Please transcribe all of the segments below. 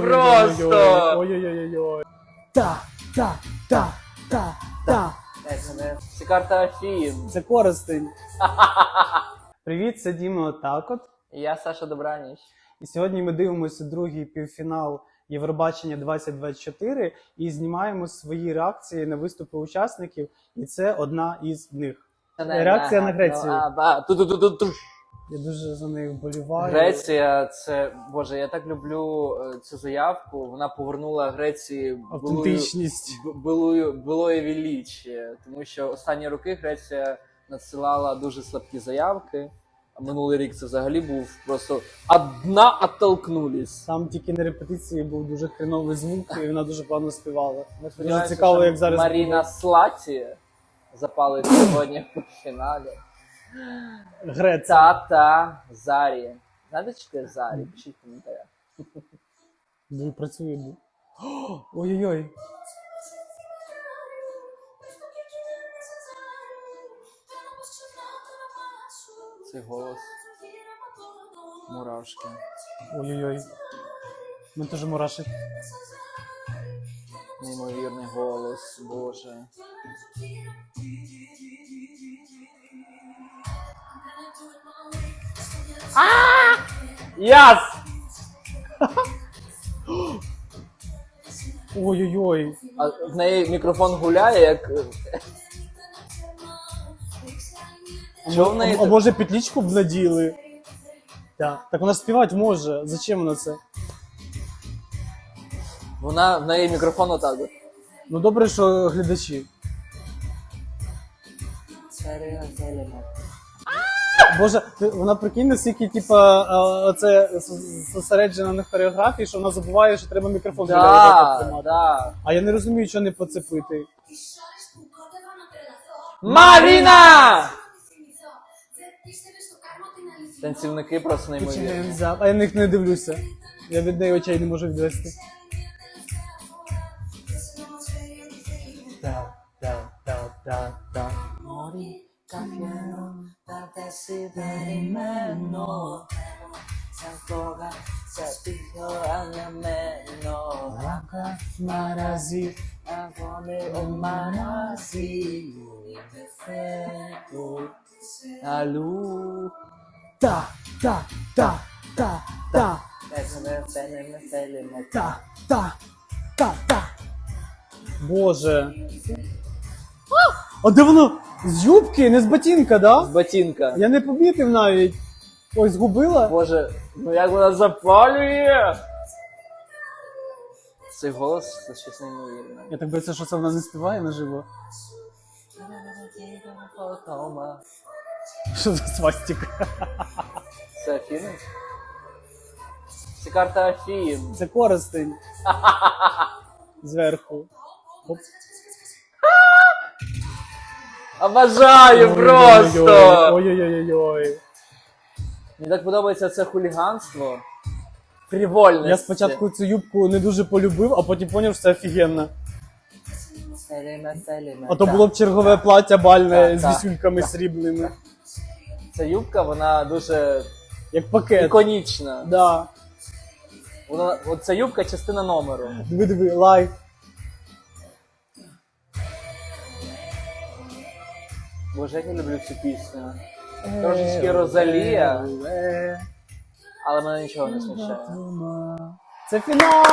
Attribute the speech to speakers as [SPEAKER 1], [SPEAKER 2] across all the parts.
[SPEAKER 1] Просто!
[SPEAKER 2] Ой-ой-ой-ой. Та, та, та, та, та.
[SPEAKER 1] Це карта Афін.
[SPEAKER 2] Це користень. Привіт, це Діма Отакот.
[SPEAKER 1] Я Саша Добраніч.
[SPEAKER 2] І сьогодні ми дивимося другий півфінал Євробачення 2024 і знімаємо свої реакції на виступи учасників. І це одна із них. Реакція на Грецію.
[SPEAKER 1] А, ба, ту-ту-ту-ту-ту.
[SPEAKER 2] Я дуже за нею вболіваю.
[SPEAKER 1] Греція, це боже, я так люблю е, цю заявку. Вона повернула Греції былую,
[SPEAKER 2] Автентичність.
[SPEAKER 1] б- былую, былое величие. Тому що останні роки Греція надсилала дуже слабкі заявки. А минулий рік це взагалі був просто одна оттолкнулись.
[SPEAKER 2] Там тільки на репетиції був дуже хреновий звук, і вона дуже погано співала.
[SPEAKER 1] Ми
[SPEAKER 2] Дуже
[SPEAKER 1] сподіваємося,
[SPEAKER 2] цікаво,
[SPEAKER 1] що
[SPEAKER 2] як зараз
[SPEAKER 1] Маріна Слаті запалить сьогодні в фіналі.
[SPEAKER 2] Греція.
[SPEAKER 1] Тата Зарі. Знаєте, що таке Зарі? Пишіть в коментарях.
[SPEAKER 2] Дуже працює. О, Ой-ой-ой.
[SPEAKER 1] Цей голос. Мурашки.
[SPEAKER 2] Ой-ой-ой. Мене теж мурашить.
[SPEAKER 1] Неймовірний голос, боже. Яс!
[SPEAKER 2] Ой-ой-ой.
[SPEAKER 1] А в неї мікрофон гуляє, як. Що в неї
[SPEAKER 2] а, може петличку б наділи? Так. Так вона ж співати може. Зачем вона це?
[SPEAKER 1] Вона в неї мікрофон отак. от.
[SPEAKER 2] Ну добре, що глядачі. Боже, вона прикинь, наскільки типа оце с- зосереджена на хореографії, що вона забуває, що треба мікрофон біля
[SPEAKER 1] Да,
[SPEAKER 2] тримати.
[SPEAKER 1] да.
[SPEAKER 2] А я не розумію, що не поцепити.
[SPEAKER 1] Маріна! Танцівники просто неймовірні.
[SPEAKER 2] А я на них не дивлюся. Я від неї очей не можу відвести. Cambiano, partes tá del mano. Se
[SPEAKER 1] afoga,
[SPEAKER 2] se aspiró al é meno. Acá, marazi, avome o
[SPEAKER 1] marazi. Perfecto. Alú.
[SPEAKER 2] Ta, ta, ta, ta, ta.
[SPEAKER 1] É ta,
[SPEAKER 2] ta, ta, ta. Боже. А де воно? З юбки, не з ботинка, да?
[SPEAKER 1] Ботинка.
[SPEAKER 2] Я не помітив навіть. Ой, згубила?
[SPEAKER 1] Боже, ну як вона запалює! Цей голос це щось неймовірне.
[SPEAKER 2] Я так боюся, що це вона не співає наживо. Що за свастика?
[SPEAKER 1] Це Афіни? Це карта Афін.
[SPEAKER 2] Це користень. Зверху. Оп.
[SPEAKER 1] Обожаю просто!
[SPEAKER 2] Ой-ой-ой-ой.
[SPEAKER 1] Мені так подобається це хуліганство. Фрівольність.
[SPEAKER 2] Я спочатку цю юбку не дуже полюбив, а потім поняв, що це офігенно. А то було б чергове плаття бальне з вісюльками срібними.
[SPEAKER 1] Ця юбка, вона дуже
[SPEAKER 2] Як пакет.
[SPEAKER 1] іконічна.
[SPEAKER 2] Да.
[SPEAKER 1] Вона, от юбка частина номеру.
[SPEAKER 2] Диви, диви, лайф.
[SPEAKER 1] Боже, як я люблю цю пісню. Трошечки Розалія, але мене нічого не смущає.
[SPEAKER 2] Це фінал!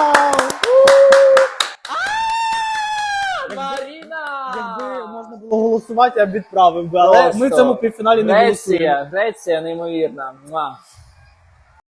[SPEAKER 1] Маріна!
[SPEAKER 2] Якби можна було голосувати, я б відправив би, але ми в цьому півфіналі не голосуємо.
[SPEAKER 1] Греція, Греція неймовірна. Муа.